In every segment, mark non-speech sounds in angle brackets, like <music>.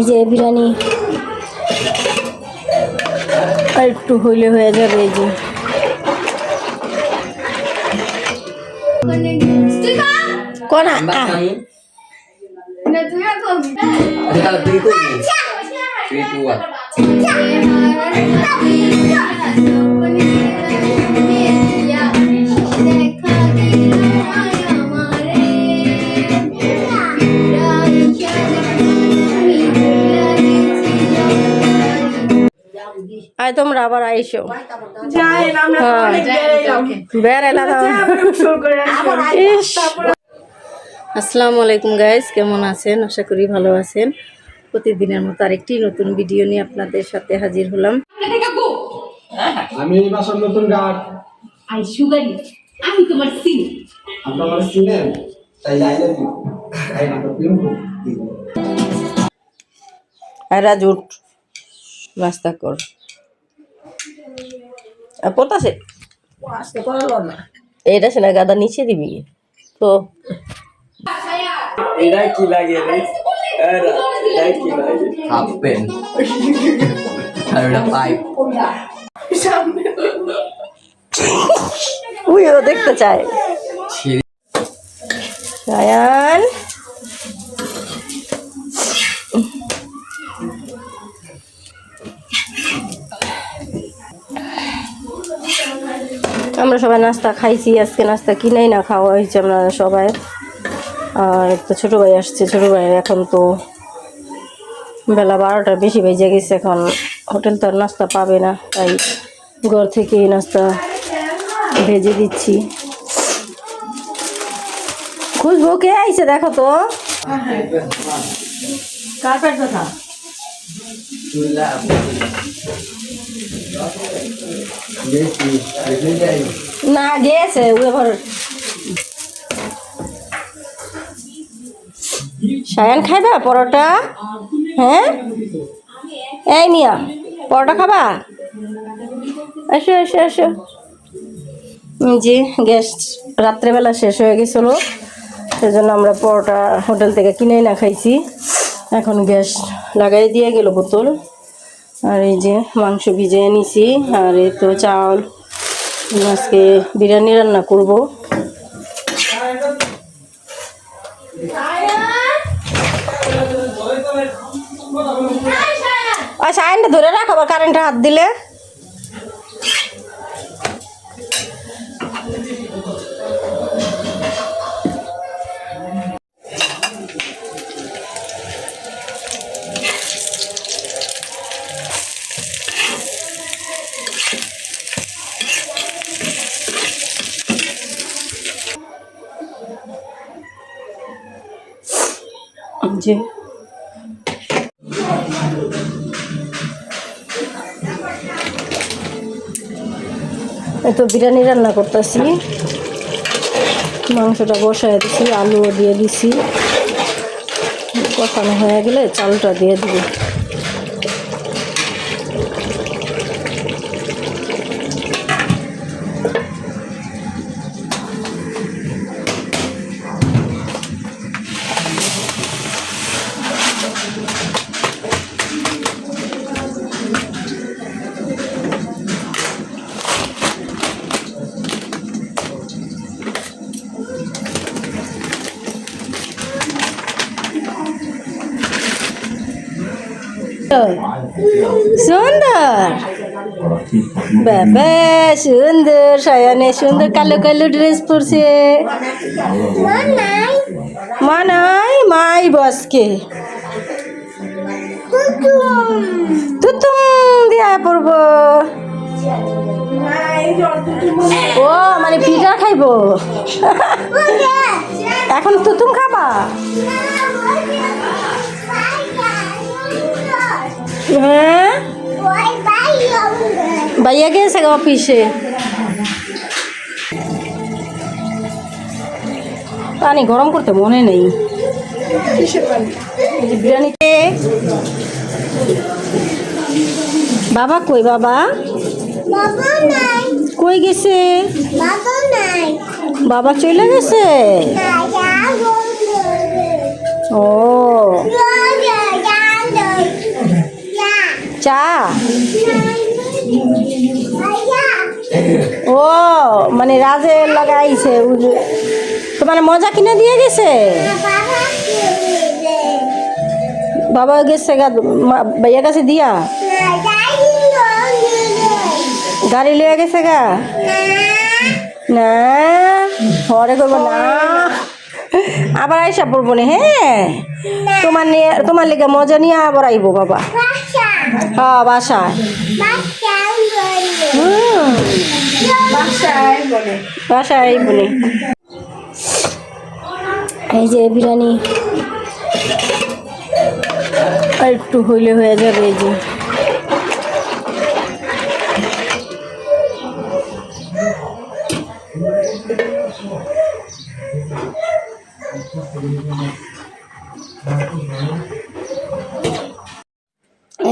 এই যে বিরিয়ানি। আর একটু হইলে হয়ে যাবে এই যে। কোন আ- আয় তোমরা আবার আইসো। যাই আমরা হ্যাঁ। আসসালামু আলাইকুম গাইস কেমন আছেন? আশা করি ভালো আছেন। প্রতিদিনের মতো আরেকটি নতুন ভিডিও নিয়ে আপনাদের সাথে হাজির হলাম। আমি নতুন গার্ড আই সুগারি আমি তোমার সিন আপনার চিনেন তাই লাইনে দিব তাই না তো পিন দিব আর রাজুট নাস্তা কর। আর পড়তাছে? এটা সে না গাদা নিচে দিবি? তো। এটা কি লাগে রে? এটা এটা কি লাগে? হাফ পেন আর এটা পাইপ উইও দেখতে চায়। সায়ান আমরা সবাই নাস্তা খাইছি আজকে নাস্তা কিনেই না খাওয়া হয়েছে আমরা সবাই। আর একটা ছোটো ভাই আসছে ছোটো ভাইয়ের এখন তো বেলা বারোটার বেশি বেজে গেছে এখন। হোটেল তো আর নাস্তা পাবে না তাই ঘর থেকে নাস্তা ভেজে দিচ্ছি। খুশবু কে আইছে দেখো তো? কার্পেট কথা? না গেছে ও এবার সায়ান খাইবা পরোটা? হ্যাঁ? এই মিয়া পরোটা খাবা? আসো আসো আসো যে গ্যাস রাত্রেবেলা শেষ হয়ে গেছিল। সেজন্য আমরা পরোটা হোটেল থেকে কিনে না খাইছি। এখন গ্যাস লাগাই দিয়ে গেল বোতল। আর এই যে মাংস ভিজিয়ে নিছি, আর এই তো চাউল, আজকে বিরিয়ানি রান্না করব। আচ্ছা আইনটা ধরে রাখো আবার কারেন্টের হাত দিলে। যে তো বিরিয়ানি রান্না করতেছি। মাংসটা বসায় দিছি, আলুও দিয়ে দিছি। কষানো হয়ে গেলে চালটা দিয়ে দিব। বাবা সুন্দর সায়ানে সুন্দর কালো কালো ড্রেস পরছে। মা নাই মাই বসকে। তুতুম। দিয়া পড়ব ও মানে পিঠা খাইব। এখন তুতুম খাবা? হ্যাঁ? ভাইয়া গেছে অফিসে। পানি গরম করতে মনে নেই। বাবা কই বাবা? কই গেছে? বাবা চলে গেছে? ও। চা? ও মানে রাজে লাগাইছে তোমার মজা কিনে দিয়ে গেছে? বাবা গেছে গা ভাইয়া কাছে দিয়া? গাড়ি লিয়ে গেছে গা? না ঘরে করব না। আবার আইসা পড়ব না হ্যাঁ তোমার নিয়ে তোমার লেগে মজা নিয়ে আবার আইবো বাবা। হ্যাঁ বাসায়। বাসায় বলে। এই যে বিরিয়ানি। আর একটু হইলে হয়ে যাবে এই যে।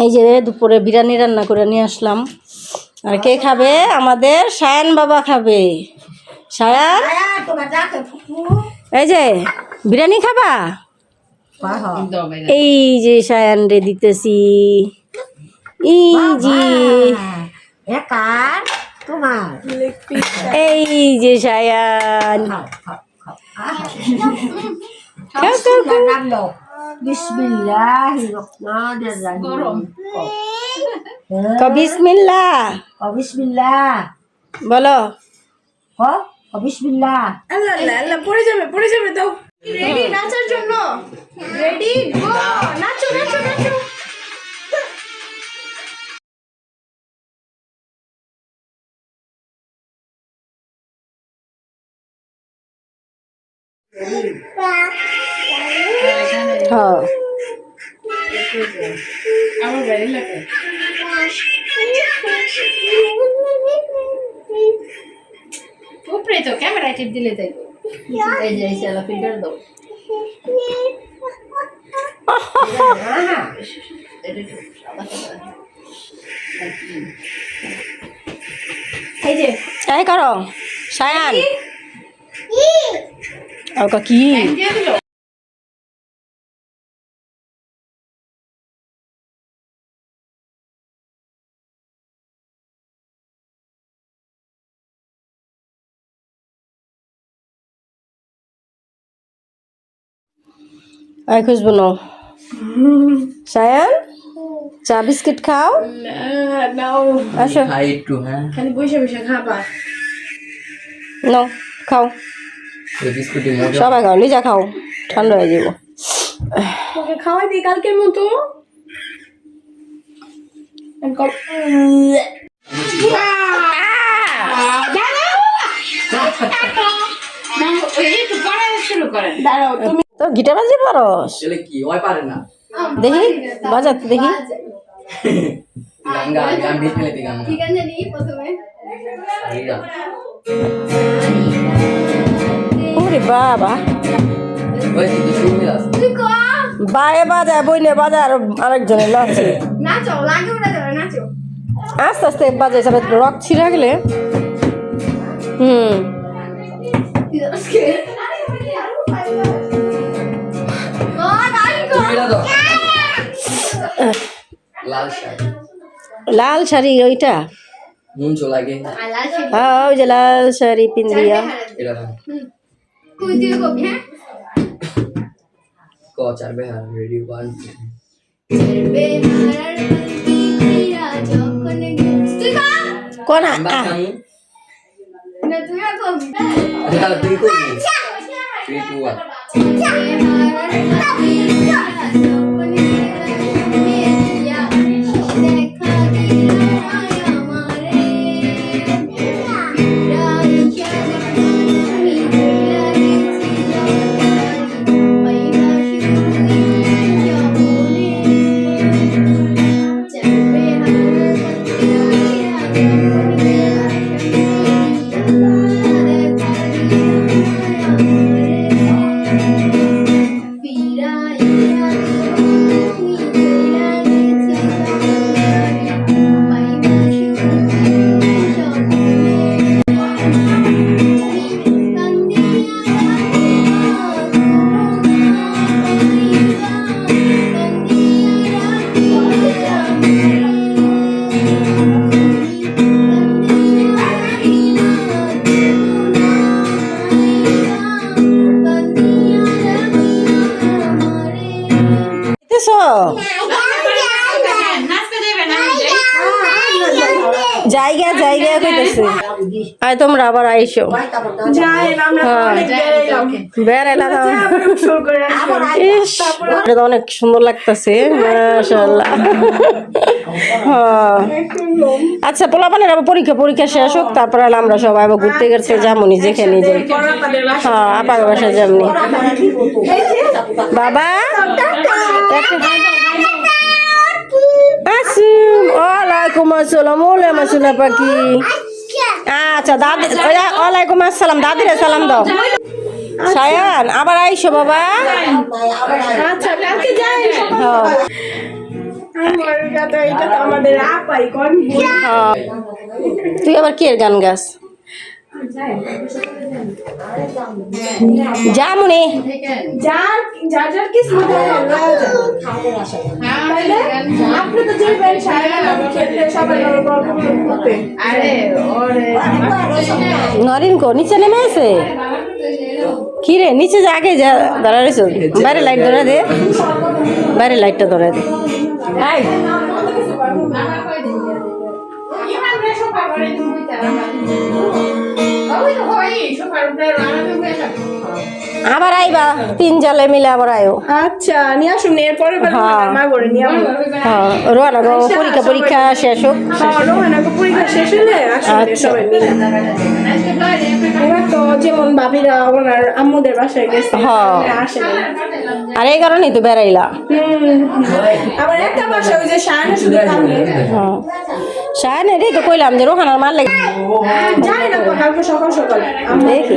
এই যে দুপুরে বিরিয়ানি রান্না করে নিয়ে আসলাম। আর কে খাবে? আমাদের সায়ান বাবা খাবে। সায়ান? এই যে বিরিয়ানি খাবা? এই যে সায়ান রে দিতেছি। এই যে। এই যে সায়ান। খাও, খাও, খাও। গরম কও বিসমিল্লাহ। বলো। আল্লাহ আল্লাহ আল্লাহ পড়ে যাবে পড়ে যাবে দাও রেডি নাচার জন্য। রেডি গো হ্যাঁ আমার বাড়ি লাগে উপরে তো ক্যামেরা টিপ দিলে তাই এই যে এই সেলা ফিল্টার দাও এই যে এই করো সায়ান কা? আই খুশবু নাও। সায়ান চা বিস্কিট খাও। না, নাও আসো একটু হ্যাঁ। খালি বসে বসে খাবা। নাও খাও। সবাই খাও লিজা খাও ঠান্ডা হয়ে যাব। তোকে খাওয়াই দিই কালকের মতো? আমি কল- না ওই একটু পড়া শুরু করেন। দাঁড়াও তুমি তো গিটার বাজে পারস? ছেলে কি? ওই পারে না। দেখি বাজাতে দেখি। গান গা গান ভিত মেলে গান ঠিক আছে জানি প্রথমে। ওরে বাবা। ওই আছে। তুই বায়ে বাজায় বইনে বাজায় আর আরেকজনের লাগছে নাচো লাগে ওটা ধরে নাচো। আস্তে আস্তে বাজে সবাই রক ছিঁড়ে গেলে। হুম। লাল শাড়ি। লাল শাড়ি ওইটা? হ্যাঁ ওই যে লাল শাড়ি পিন্দিয়া চার বেহার রেডি ওয়ান কোন তুই তুই জায়গা জায়গা কইতেছে। আয় তোমরা আবার আইসো। হ্যাঁ। বেড়াইলাম ইস, এটা অনেক সুন্দর লাগতেছে মাশাআল্লাহ। হ্যাঁ। আচ্ছা পোলাপানের আবার পরীক্ষা পরীক্ষা শেষ হোক তারপরে আমরা সবাই আবার ঘুরতে ঘুরতে যামুনি যেখানে যাই হ্যাঁ আপার বাসা যামনি বাবা? ওয়ালাইকুম আসসালাম ওলাইকুম আসসালাম পাখি আচ্ছা দাদি ওয়ালাইকুম আসসালাম দাদিরে সালাম দাও। সায়ান আবার আইসো বাবা। আচ্ছা হ্যাঁ। হ্যাঁ। তুই আবার কে গান গাস? যামুনি যার যার। তাইলে আপনি তো নরিন কো নিচে নেমে আছে? কি রে নিচে যা আগে যা দাঁড়া রয়েছ বাইরে লাইট ধরে দে। বাইরে লাইটটা ধরে দে। হই সোফার উপরে রানা হয়ে থাকে আবার আইবা তিন জলে মিলে আবার আয়ো। আচ্ছা নিয়ে আসুন এরপরে হ্যাঁ। মা করে নিয়ে হ্যাঁ গো পরীক্ষা পরীক্ষা শেষ হোক। হ্যাঁ পরীক্ষা শেষ হলে আসুন আচ্ছা। সবাই মিলে। এবার তো যেমন ওনার আম্মুদের বাসায় গেছে হ্যাঁ। আর এই কারণেই তো বেড়াইলা। হুম। আবার একটা বাসা ওই যে শাহানা শুধু হ্যাঁ। তো কইলাম যে রোহানার মার লাগে জানি না কালকে সকাল সকাল। দেখি।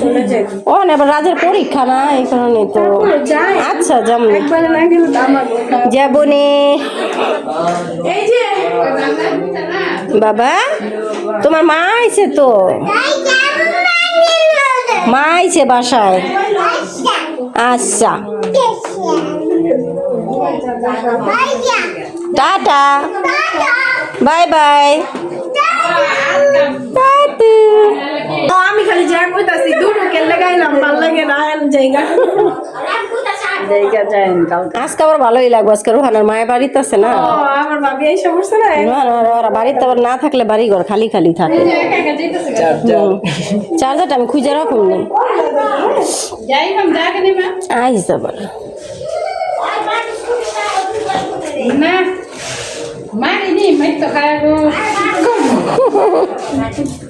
চলে যাই। ও না এবার রাজের পরীক্ষা না এই কারণে তো আচ্ছা যেমন। যাবনি। বাবা তোমার মা আইছে তো? মা আইছে বাসায়? আচ্ছা। টাটা। Bye bye. আমি খালি যা কইতাছি দুটো কে লাগাইলাম ভালো লাগে না জায়গা। আজকে ভালোই লাগবে আজকে রোহানার মায়ের বাড়িতে আছে না? ওরা বাড়িতে না থাকলে বাড়ি ঘর খালি খালি থাকে। চার্জারটা আমি খুঁজে রাখুন নি। <laughs>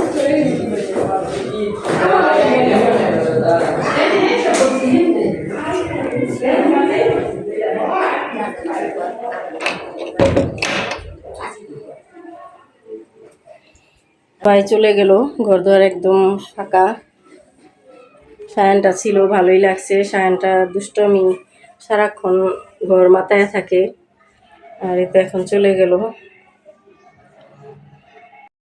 ভাই চলে গেল, ঘরদুয়ার একদম ফাঁকা। সায়নটা ছিল, ভালোই লাগছে। সায়নটা দুষ্টমি সারাক্ষণ ঘর মাথায় থাকে। আর এতে এখন চলে গেল।